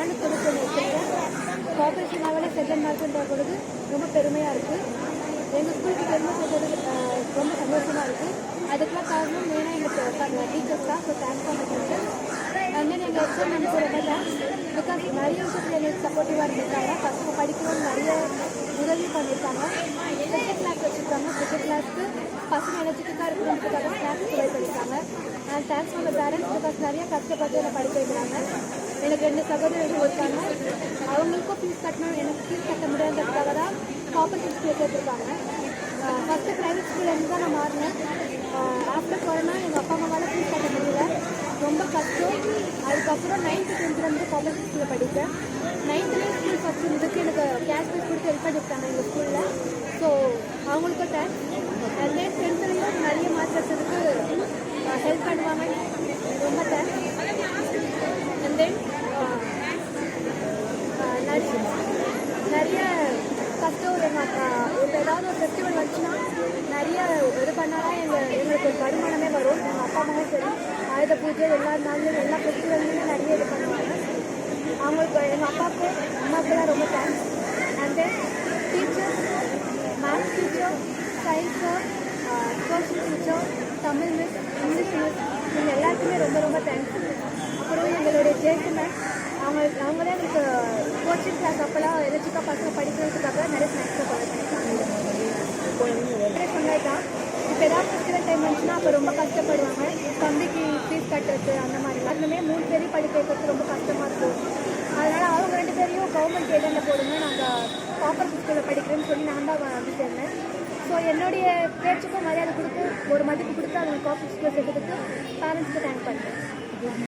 நாலு பொருட்கள் வச்சுருக்கேன் கார்பரேஷன் லெவலில் செகண்ட் மார்க்குன்ற பொழுது ரொம்ப பெருமையாக இருக்குது எங்கள் ஸ்கூலுக்கு பெருமை சொல்றது ரொம்ப சந்தோஷமாக இருக்குது அதுக்கெலாம் காரணம் மெயினாக எங்களுக்கு டீச்சர்ஸ் தான் ஸோ தேங்க்ஸ் பண்ணுறேன் டீச்சர் அண்ட் தென் எங்கள் எக்ஸாம் மேனேஜர் ரொம்ப பிகாஸ் நிறைய விஷயத்தில் எங்களுக்கு சப்போர்ட்டிவாக இருந்திருக்காங்க பசங்க படிக்கணும்னு நிறைய உதவி பண்ணியிருக்காங்க ஸ்பெஷல் கிளாஸ் வச்சுருக்காங்க ஸ்பெஷல் கிளாஸ்க்கு பசங்க எனர்ஜெட்டிக்காக இருக்கணுன்றதுக்காக ஸ்நாக்ஸ் ப்ரொவைட் பண்ணியிருக்காங்க and thanks for parents because நிறைய கஷ்டப்பட்டு என்னை படிக்க வைக்கிறாங்க ரெண்டு சகோதரர்கள் இருக்காங்க அவங்களுக்கும் ஃபீஸ் கட்டணும். எனக்கு ஃபீஸ் கட்ட முடியாததுக்காக தான் காப்பரேட்டிவ் ஸ்கூலில் ஃபஸ்ட்டு ப்ரைவேட் ஸ்கூல்லேருந்து தான் நான் மாறினேன். ஆஃப்டர் கொரோனா எங்கள் அப்பா அம்மாவால் ஃபீஸ் கட்ட முடியல. ரொம்ப கஷ்டம். அதுக்கப்புறம் நைன்த்து டென்த்லேருந்து காலேஜ் ஸ்கூலில் படித்தேன். நைன்த்துலேயும் ஸ்கூல் ஃபஸ்ட் இருந்ததுக்கு எனக்கு கேஷ் பேஸ் கொடுத்து ஹெல்ப் பண்ணியிருக்காங்க எங்கள் ஸ்கூலில் ஸோ அவங்களுக்கும் தேங்க்ஸ் அண்ட் தென் டென்த்துலேயும் நிறைய மார்க் எடுத்ததுக்கு ஹெல்ப் பண்ணுவாங்க. ரொம்ப தேங்க்ஸ் அண்ட் தென் நிறைய ஃபஸ்ட்டு ஒரு இப்போ ஏதாவது ஒரு ஃபெஸ்டிவல் வந்துச்சுன்னா நிறைய இது பண்ணாலும் எங்கள் எங்களுக்கு ஒரு வருமானமே வரும். எங்கள் அப்பா அம்மாவும் சரி ஆயுத பூஜை எல்லா நாள்லையும் எல்லா ஃபெஸ்டிவல்லையுமே நிறைய இது பண்ணுவாங்க. அவங்களுக்கு எங்கள் அப்பாவுக்கு அம்மாவுக்குலாம் ரொம்ப thanks and then teachers maths teacher science social teacher Tamil miss English miss இவங்க எல்லாருக்குமே ரொம்ப ரொம்ப தேங்க்ஸ் அப்புறம் எங்களுடைய ஜேசி மேம் அவங்க அவங்களே எனக்கு கோச்சிங் கிளாஸ் அப்போல்லாம் எனர்ஜிக்காக பசங்க படிக்கிறதுக்காக நிறைய ஸ்நாக்ஸை ப்ரொவைட் பண்ணியிருக்காங்க சொன்னது தான் இப்போ ஏதாவது ஃபெஸ்டிவல் டைம் வந்துச்சுன்னா அப்போ ரொம்ப கஷ்டப்படுவாங்க. தம்பிக்கு ஃபீஸ் கட்டுறது அந்த மாதிரி எல்லாருமே மூணு பேரையும் படிக்க வைக்கிறது ரொம்ப கஷ்டமாக இருக்கும். அதனால் அவங்க ரெண்டு பேரையும் கவர்மெண்ட் ஏஜெண்டில் போடுங்க. நாங்கள் காப்பர் ஸ்கூலில் படிக்கிறேன்னு சொல்லி நான் தான் வந்து சேர்ந்தேன். ஸோ என்னுடைய பேச்சுக்கும் மரியாதை கொடுத்து ஒரு மதிப்பு கொடுத்து அவங்க காப்பர் ஸ்கூலில் கொடுத்து பேரண்ட்ஸ்க்கு தேங்க் பண்ணுறேன்